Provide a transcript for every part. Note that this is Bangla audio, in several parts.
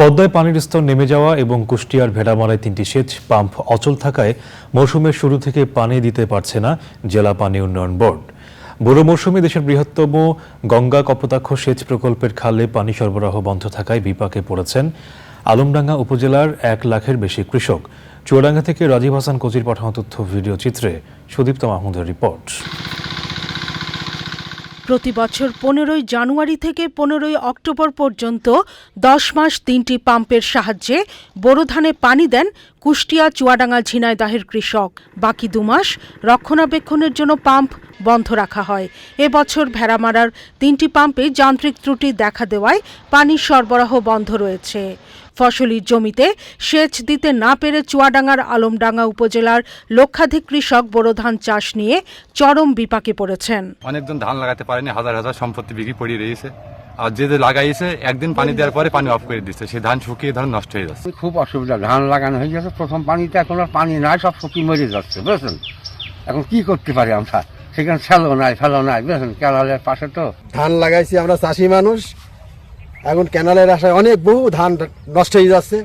পদ্মায় পানির স্তর নেমে যাওয়া এবং কুষ্টিয়ার ভেড়ামারায় তিনটি সেচ পাম্প অচল থাকায় মৌসুমের শুরু থেকে পানি দিতে পারছে না জেলা পানি উন্নয়ন বোর্ড। বুড়ো মৌসুমে দেশের বৃহত্তম গঙ্গা কপোতাক্ষ সেচ প্রকল্পের খালে পানি সরবরাহ বন্ধ থাকায় বিপাকে পড়েছেন আলমডাঙ্গা উপজেলার এক লাখের বেশি কৃষক। চুয়াডাঙ্গা থেকে রাজীব হাসান কোচির পাঠানো তথ্য, ভিডিও চিত্রে সুদীপ্ত মাহমুদের রিপোর্ট। প্রতি বছর পনেরোই জানুয়ারি থেকে পনেরোই অক্টোবর পর্যন্ত দশ মাস তিনটি পাম্পের সাহায্যে বোরো ধানে পানি দেন কুষ্টিয়া, চুয়াডাঙ্গা, ঝিনাইদাহের কৃষক। বাকি দুমাস রক্ষণাবেক্ষণের জন্য পাম্প বন্ধ রাখা হয়। এবছর ভেড়ামারার তিনটি পাম্পে যান্ত্রিক ত্রুটি দেখা দেওয়ায় পানির সরবরাহ বন্ধ রয়েছে। ফসলি জমিতে সেচ দিতে না পেরে চুয়াডাঙ্গার আলমডাঙ্গা উপজেলার লক্ষাধিক কৃষক বোরো ধান চাষ নিয়ে চরম বিপাকে পড়েছেন। অনেকজন ধান লাগাতে পারেনি হাজার হাজার সম্পত্তি বিক্রি পড়ে রয়েছে আর যে যে লাগাইছে একদিন পানি দেওয়ার পরে পানি অফ করে দিচ্ছে। সেই ধান শুকিয়ে ধান নষ্ট হয়ে যাচ্ছে। খুব অসুবিধা ধান লাগানো হয়ে গেছে প্রথম পানিতে এখন আর পানি নাই সব শুকিয়ে মরে যাচ্ছে বুঝলেন এখন কি করতে পারি আমরা? সেখানে ফেলো নাই ফেলো নাই বুঝলেন ক্যানালের পাশে তো। ধান লাগাইছি আমরা চাষি মানুষ। এখন ক্যানালের আশায় অনেক বহু ধান নষ্ট হয়ে যাচ্ছে।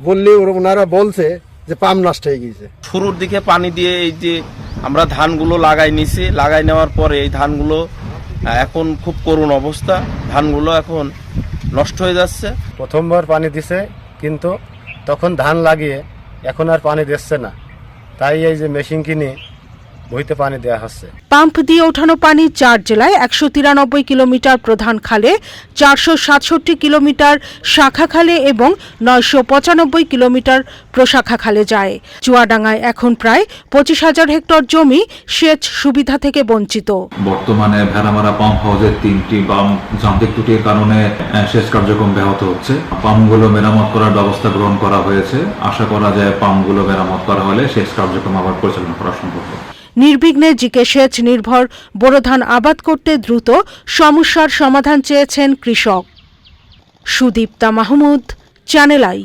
বললে ওরা- ওনারা বলছে যে পাম নষ্ট হয়ে গিয়েছে। শুরুর দিকে পানি দিয়ে এই যে আমরা ধানগুলো লাগাই নিছি লাগাই নেওয়ার পরে এই ধানগুলো এখন খুব করুণ অবস্থা। ধানগুলো এখন নষ্ট হয়ে যাচ্ছে। প্রথমবার পানি দিছে কিন্তু তখন ধান লাগিয়ে এখন আর পানি দিচ্ছে না। তাই এই যে মেশিন কিনে বইতে পানি দেওয়া হচ্ছে। পাম্প দিয়ে ওঠানো পানি চার জেলায় একশো তিরানব্বই কিলোমিটার প্রধান খালে চারশো সাতষট্টি কিলোমিটার শাখা খালে এবং নয়শো পঁচানব্বই কিলোমিটার প্রশাখা খালে যায়। চুয়াডাঙ্গায় এখন প্রায় পঁচিশ হাজার হেক্টর জমি সেচ সুবিধা থেকে বঞ্চিত। বর্তমানে ভেড়ামারা পাম্প হাউসের তিনটি পাম্প যান্ত্রিক ত্রুটির কারণে সেচ কার্যক্রম ব্যাহত হচ্ছে। পাম্পগুলো মেরামত করার ব্যবস্থা গ্রহণ করা হয়েছে। আশা করা যায় পাম্পগুলো মেরামত করা হলে সেচ কার্যক্রম আবার পরিচালনা করা সম্ভব হবে। নির্বিঘ্নে জিকে সেচ নির্ভর বোরো ধান আবাদ করতে দ্রুত সমস্যার সমাধান চেয়েছেন কৃষক। Sudipta Mahmud, channel I.